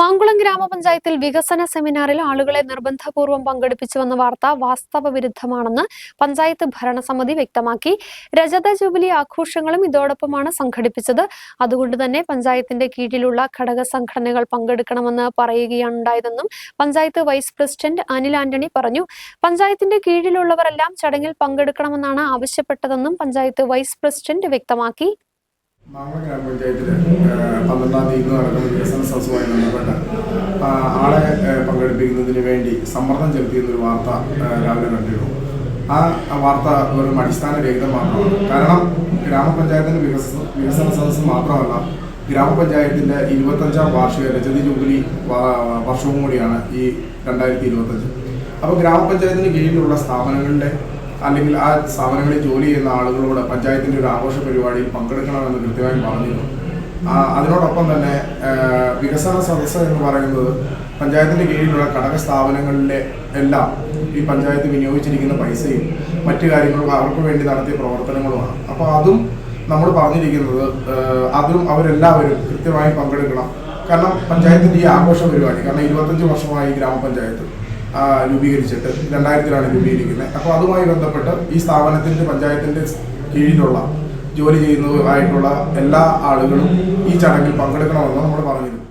മാങ്കുളം ഗ്രാമപഞ്ചായത്തിൽ വികസന സെമിനാറിൽ ആളുകളെ നിർബന്ധപൂർവം പങ്കെടുപ്പിച്ചുവെന്ന വാർത്ത വാസ്തവ വിരുദ്ധമാണെന്ന് പഞ്ചായത്ത് ഭരണസമിതി വ്യക്തമാക്കി. രജത ജൂബിലി ആഘോഷങ്ങളും ഇതോടൊപ്പമാണ് സംഘടിപ്പിച്ചത്. അതുകൊണ്ട് തന്നെ പഞ്ചായത്തിന്റെ കീഴിലുള്ള ഘടക സംഘടനകൾ പങ്കെടുക്കണമെന്ന് പറയുകയാണുണ്ടായതെന്നും പഞ്ചായത്ത് വൈസ് പ്രസിഡന്റ് അനിൽ ആന്റണി പറഞ്ഞു. പഞ്ചായത്തിന്റെ കീഴിലുള്ളവരെല്ലാം ചടങ്ങിൽ പങ്കെടുക്കണമെന്നാണ് ആവശ്യപ്പെട്ടതെന്നും പഞ്ചായത്ത് വൈസ് പ്രസിഡന്റ് വ്യക്തമാക്കി. മാങ്ങ ഗ്രാമപഞ്ചായത്തിൽ പന്ത്രണ്ടാം തീയതി നടക്കുന്ന വികസന സദസ്സുമായി ബന്ധപ്പെട്ട് ആളെ പങ്കെടുപ്പിക്കുന്നതിന് വേണ്ടി സമ്മർദ്ദം ചെലുത്തിയെന്നൊരു വാർത്ത രാവിലെ കണ്ടിരുന്നു. ആ വാർത്ത ഒരു അടിസ്ഥാനരഹിതം മാത്രമാണ്. കാരണം ഗ്രാമപഞ്ചായത്തിന്റെ വികസന വികസന സദസ്സ് മാത്രമല്ല ഗ്രാമപഞ്ചായത്തിന്റെ ഇരുപത്തഞ്ചാം വാർഷിക രജതി ജൂബിലി വർഷവും കൂടിയാണ് ഈ രണ്ടായിരത്തി ഇരുപത്തഞ്ച്. അപ്പോൾ ഗ്രാമപഞ്ചായത്തിന് കീഴിലുള്ള സ്ഥാപനങ്ങളിലെ അല്ലെങ്കിൽ ആ സ്ഥാപനങ്ങളിൽ ജോലി ചെയ്യുന്ന ആളുകളോട് പഞ്ചായത്തിന്റെ ഒരു ആഘോഷ പരിപാടിയിൽ പങ്കെടുക്കണമെന്ന് കൃത്യമായി പറഞ്ഞിരുന്നു. അതിനോടൊപ്പം തന്നെ വികസന സദസ്സ് എന്ന് പറയുന്നത് പഞ്ചായത്തിന്റെ കീഴിലുള്ള ഘടക സ്ഥാപനങ്ങളിലെ എല്ലാം ഈ പഞ്ചായത്ത് വിനിയോഗിച്ചിരിക്കുന്ന പൈസയും മറ്റു കാര്യങ്ങളും അവർക്ക് വേണ്ടി നടത്തിയ പ്രവർത്തനങ്ങളുമാണ്. അപ്പോൾ അതും നമ്മൾ പറഞ്ഞിരിക്കുന്നത് അതും അവരെല്ലാവരും കൃത്യമായി പങ്കെടുക്കണം. കാരണം പഞ്ചായത്തിന്റെ ഈ ആഘോഷ പരിപാടി കാരണം ഇരുപത്തഞ്ച് വർഷമായി ഗ്രാമപഞ്ചായത്ത്. രൂപീകരിച്ചിട്ട് രണ്ടായിരത്തിലാണ് രൂപീകരിക്കുന്നത്. അപ്പോൾ അതുമായി ബന്ധപ്പെട്ട് ഈ സ്ഥാപനത്തിന്റെ പഞ്ചായത്തിന്റെ കീഴിലുള്ള ജോലി ചെയ്യുന്നതുമായിട്ടുള്ള എല്ലാ ആളുകളും ഈ ചടങ്ങിൽ പങ്കെടുക്കണമെന്ന് നമ്മൾ പറഞ്ഞിരുന്നു.